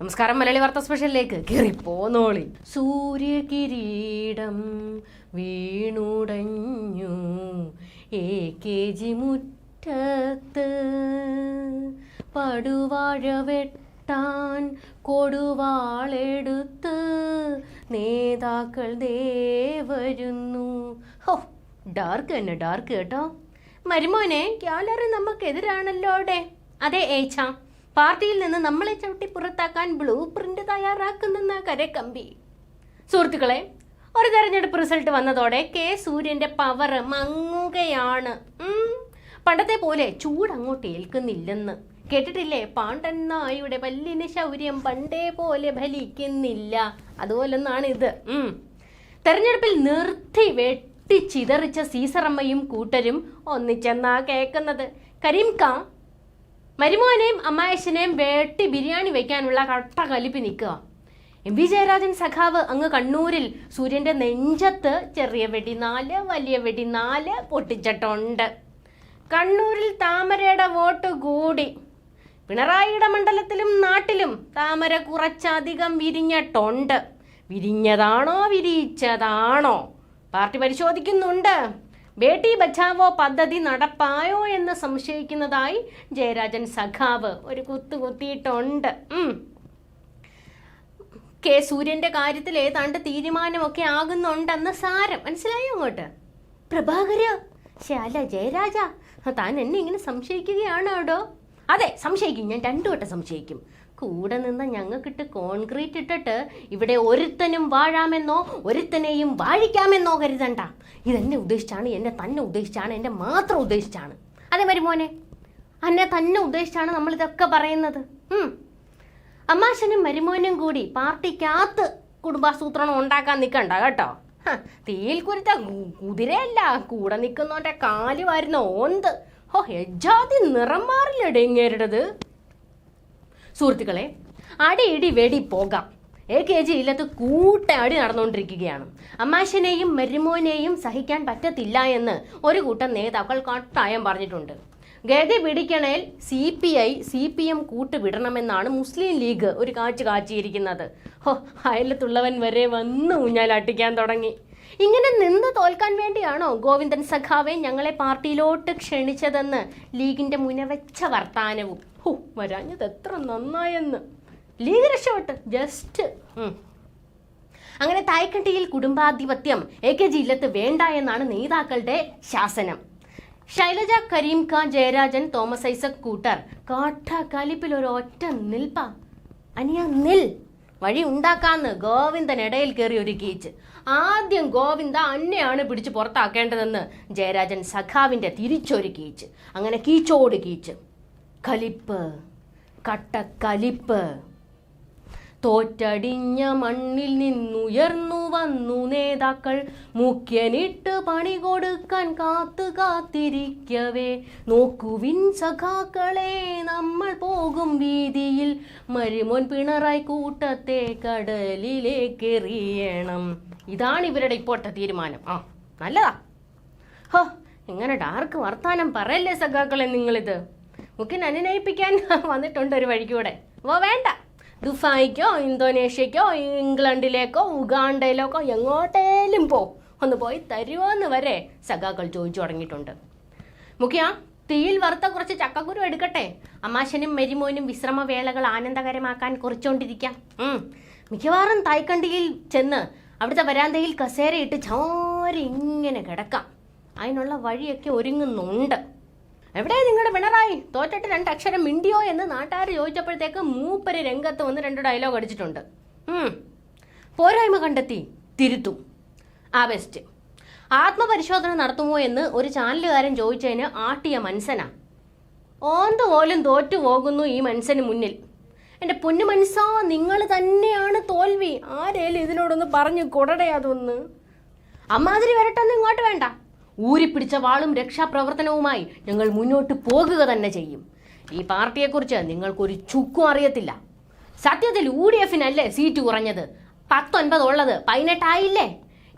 നമസ്കാരം മലയാളി വാർത്ത സ്പെഷ്യലിലേക്ക്. കയറി പോന്നോളി. സൂര്യകിരീടം വീണുടഞ്ഞു. എ കെ ജി മുറ്റത്ത് പടുവാഴ വെട്ടാൻ കൊടുവാളെടുത്ത് നേതാക്കൾ ദേ വരുന്നു. ഹോ ഡാർക്ക് തന്നെ ഡാർക്ക് കേട്ടോ. മരുമോനെ ഗ്യാലറി നമുക്കെതിരാണല്ലോടെ. അതെ ഏച്ച. പാർട്ടിയിൽ നിന്ന് നമ്മളെ ചവിട്ടി പുറത്താക്കാൻ ബ്ലൂ പ്രിന്റ് തയ്യാറാക്കുന്ന കരക്കമ്പി സുഹൃത്തുക്കളെ ഒരു തെരഞ്ഞെടുപ്പ് റിസൾട്ട് വന്നതോടെ കെ സൂര്യന്റെ പവർ മങ്ങുകയാണ്. പണ്ടത്തെ പോലെ ചൂട് അങ്ങോട്ട് ഏൽക്കുന്നില്ലെന്ന്. കേട്ടിട്ടില്ലേ? പാണ്ഡൻ നായുടെ പല്ലിന് ശൗര്യം പണ്ടേ പോലെ ഫലിക്കുന്നില്ല. അതുപോലൊന്നാണ് ഇത്. തെരഞ്ഞെടുപ്പിൽ നിർത്തി വെട്ടിച്ചിതറിച്ച സീസറമ്മയും കൂട്ടരും ഒന്നിച്ചെന്നാ കേൾക്കുന്നത്. കരീം മരുമോനെയും അമ്മായച്ചനെയും വേട്ടി ബിരിയാണി വെക്കാനുള്ള കട്ട കലിപ്പി നിൽക്കുക. എം വി ജയരാജൻ സഖാവ് അങ്ങ് കണ്ണൂരിൽ സൂര്യന്റെ നെഞ്ചത്ത് ചെറിയ വെടി നാല് വലിയ വെടി നാല് പൊട്ടിച്ചിട്ടുണ്ട്. കണ്ണൂരിൽ താമരയുടെ വോട്ട് കൂടി. പിണറായിയുടെ മണ്ഡലത്തിലും നാട്ടിലും താമര കുറച്ചധികം വിരിഞ്ഞിട്ടുണ്ട്. വിരിഞ്ഞതാണോ വിരിയിച്ചതാണോ? പാർട്ടി പരിശോധിക്കുന്നുണ്ട്. ബേട്ടി ബച്ചാവോ പദ്ധതി നടപ്പായോ എന്ന് സംശയിക്കുന്നതായി ജയരാജൻ സഖാവ്. ഒരു കുത്തു കുത്തിയിട്ടുണ്ട്. കെ സൂര്യന്റെ കാര്യത്തിൽ ഏതാണ്ട് തീരുമാനമൊക്കെ ആകുന്നുണ്ടെന്ന് സാരം. മനസ്സിലായോ അങ്ങോട്ട്? പ്രഭാകര ശാല ജയരാജ താൻ എന്നെ ഇങ്ങനെ സംശയിക്കുകയാണോ അതെ സംശയിക്കും. ഞാൻ രണ്ടു വട്ടം സംശയിക്കും. കൂടെ നിന്ന് ഞങ്ങൾക്കിട്ട് കോൺക്രീറ്റ് ഇട്ടിട്ട് ഇവിടെ ഒരുത്തനും വാഴാമെന്നോ ഒരുത്തനെയും വാഴിക്കാമെന്നോ കരുതണ്ട. ഇതെന്നെ ഉദ്ദേശിച്ചാണ് എന്നെ തന്നെ ഉദ്ദേശിച്ചാണ് എന്നെ മാത്രം ഉദ്ദേശിച്ചാണ്. അതെ മരുമോനെ എന്നെ തന്നെ ഉദ്ദേശിച്ചാണ് നമ്മൾ ഇതൊക്കെ പറയുന്നത്. അമ്മാശനും മരുമോനും കൂടി പാർട്ടിക്കകത്ത് കുടുംബാസൂത്രണം ഉണ്ടാക്കാൻ നിൽക്കണ്ട കേട്ടോ. തീയിൽ കുരുത്ത കുതിരയല്ല കൂടെ നിൽക്കുന്നോന്റെ കാൽ വരുന്ന ഓന്ത്. ഹോ എജാതി നിറം മാറില്ലടേ ഇങ്ങേരുടേത്. സുഹൃത്തുക്കളെ അടിയിടി വെടി പോകാം. എ കെ ജി ഇല്ലത്ത് കൂട്ട അടി നടന്നുകൊണ്ടിരിക്കുകയാണ് അമ്മാശനെയും മരുമോനെയും സഹിക്കാൻ പറ്റത്തില്ല എന്ന് ഒരു കൂട്ടം നേതാക്കൾ കട്ടായം പറഞ്ഞിട്ടുണ്ട്. ഗതി പിടിക്കണേൽ C P I C P M കൂട്ടുവിടണമെന്നാണ് Muslim league ഒരു കാഴ്ച കാച്ചിയിരിക്കുന്നത്. ഹോ അയലത്തുള്ളവൻ വരെ വന്ന് ഊഞ്ഞാലട്ടിക്കാൻ തുടങ്ങി. ഇങ്ങനെ നിന്ന് തോൽക്കാൻ വേണ്ടിയാണോ ഗോവിന്ദൻ സഖാവെ ഞങ്ങളെ പാർട്ടിയിലോട്ട് ക്ഷണിച്ചതെന്ന് ലീഗിന്റെ മുനവച്ച വർത്താനവും? ഹോ വരാഞ്ഞത് എത്ര നന്നായെന്ന്. ലീഗ് രക്ഷപ്പെട്ട് ജസ്റ്റ് അങ്ങനെ തായ്ക്കണ്ടിയിൽ കുടുംബാധിപത്യം എ കെ ജി ഇല്ലത്ത് വേണ്ട എന്നാണ് നേതാക്കളുടെ ശാസനം. ശൈലജ കരീം ഖാൻ ജയരാജൻ തോമസ് ഐസക് കൂട്ടർ. കാട്ട കലിപ്പിൽ ഒരു ഒറ്റ നിൽപ്പ. അനിയ നിൽ. വഴി ഉണ്ടാക്കാന്ന് ഗോവിന്ദൻ ഇടയിൽ കയറി ഒരു ഗീച്ച്. ആദ്യം ഗോവിന്ദ അന്നെയാണ് പിടിച്ച് പുറത്താക്കേണ്ടതെന്ന് ജയരാജൻ സഖാവിന്റെ തിരിച്ചൊരു കീച്ച് അങ്ങനെ കീച്ചോട് കീച്ച് കലിപ്പ് കട്ടക്കലിപ്പ്. തോറ്റടിഞ്ഞ മണ്ണിൽ നിന്നുയർന്നു വന്നു നേതാക്കൾ. മുഖ്യനിട്ട് പണി കൊടുക്കാൻ കാത്തു കാത്തിരിക്കവേ. നോക്കുവിൻ സഖാക്കളെ നമ്മൾ പോകും വീതിയിൽ. മരുമോൻ പിണറായി കൂട്ടത്തെ കടലിലേക്ക് എറിയണം. ഇതാണ് ഇവരുടെ ഇപ്പോഴത്തെ തീരുമാനം. ആ നല്ലതാ. ഹോ ഇങ്ങനെ ഡാർക്ക് വർത്താനം പറയല്ലേ സഖാക്കളെ നിങ്ങളിത്? മുഖ്യൻ അനുനയിപ്പിക്കാൻ വന്നിട്ടുണ്ട് ഒരു വഴിക്കൂടെ. ഓ വേണ്ട. ദുബായിക്കോ ഇന്തോനേഷ്യക്കോ ഇംഗ്ലണ്ടിലേക്കോ ഉഗാണ്ടയിലേക്കോ എങ്ങോട്ടേലും പോ. ഒന്ന് പോയി തരുമോന്ന് വരെ സഖാക്കൾ ചോദിച്ചു തുടങ്ങിയിട്ടുണ്ട്. മുഖ്യ തീയിൽ വറുത്ത കുറച്ച് ചക്കക്കുരു എടുക്കട്ടെ. അമ്മാശനും മെരിമോനും വിശ്രമവേളകൾ ആനന്ദകരമാക്കാൻ കുറിച്ചുകൊണ്ടിരിക്കാം. മിക്കവാറും തായ്ക്കണ്ടിയിൽ ചെന്ന് അവിടുത്തെ വരാന്തയിൽ കസേരയിട്ട് ചോര ഇങ്ങനെ കിടക്കാം. അതിനുള്ള വഴിയൊക്കെ ഒരുങ്ങുന്നുണ്ട്. എവിടെ നിങ്ങളുടെ പിണറായി? തോറ്റിട്ട് രണ്ട് അക്ഷരം മിണ്ടിയോ എന്ന് നാട്ടുകാർ ചോദിച്ചപ്പോഴത്തേക്ക് മൂപ്പര് രംഗത്ത് വന്ന് രണ്ട് ഡയലോഗ് അടിച്ചിട്ടുണ്ട്. പോരായ്മ കണ്ടെത്തി തിരുത്തും. ആ ബെസ്റ്റ് ആത്മപരിശോധന നടത്തുമോ എന്ന് ഒരു ചാനലുകാരൻ ചോദിച്ചതിന് ആട്ടിയ മനസ്സന ഓന്ത് പോലും തോറ്റു പോകുന്നു ഈ മനുഷ്യന് മുന്നിൽ. എന്റെ പൊന്നു മനസ്സോ നിങ്ങൾ തന്നെയാണ് തോൽവി. ആരേലും ഇതിനോടൊന്ന് പറഞ്ഞു കൊടടേ അതൊന്ന്. അമ്മാതിരി വരട്ടൊന്നും ഇങ്ങോട്ട് വേണ്ട. ഊരിപ്പിടിച്ച വാളും രക്ഷാപ്രവർത്തനവുമായി ഞങ്ങൾ മുന്നോട്ട് പോകുക തന്നെ ചെയ്യും. ഈ പാർട്ടിയെക്കുറിച്ച് നിങ്ങൾക്കൊരു ചുക്കും അറിയത്തില്ല. സത്യത്തിൽ യു ഡി എഫിനല്ലേ സീറ്റ് കുറഞ്ഞത്? പത്തൊൻപത് ഉള്ളത് പതിനെട്ടായില്ലേ?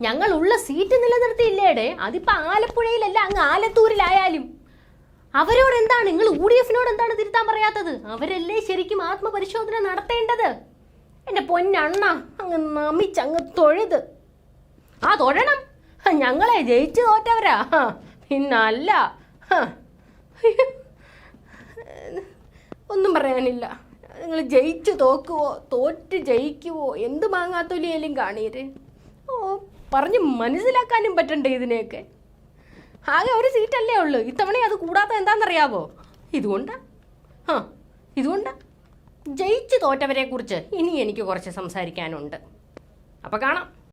ഞങ്ങൾ ഉള്ള സീറ്റ് നിലനിർത്തിയില്ലേടെ? അതിപ്പോ ആലപ്പുഴയിലല്ല അങ്ങ് ആലത്തൂരിലായാലും. അവരോട് എന്താണ് നിങ്ങൾ യു ഡി എഫിനോട് എന്താണ് തിരുത്താൻ പറയാത്തത്? അവരല്ലേ ശരിക്കും ആത്മപരിശോധന നടത്തേണ്ടത്? എന്റെ പൊന്നണ്ണ അങ്ങ് നമിച്ച് അങ്ങ് തൊഴുത്. ആ തൊഴണം. ഞങ്ങളെ ജയിച്ചു തോറ്റവരാ. പിന്നല്ല. ഒന്നും പറയാനില്ല. നിങ്ങൾ ജയിച്ചു തോക്കുവോ തോറ്റ് ജയിക്കുവോ എന്ത് മാങ്ങാത്തൊലിയാലും കാണീര് ഓ പറഞ്ഞ് മനസ്സിലാക്കാനും പറ്റണ്ടേ ഇതിനെയൊക്കെ? ആകെ ഒരു സീറ്റല്ലേ ഉള്ളൂ. ഇത്തവണ അത് കൂടാത്ത എന്താണെന്നറിയാവോ? ഇതുകൊണ്ടാ. ആ ഇതുകൊണ്ടാ. ജയിച്ചു തോറ്റവരെക്കുറിച്ച് ഇനി എനിക്ക് കുറച്ച് സംസാരിക്കാനുണ്ട്. അപ്പം കാണാം.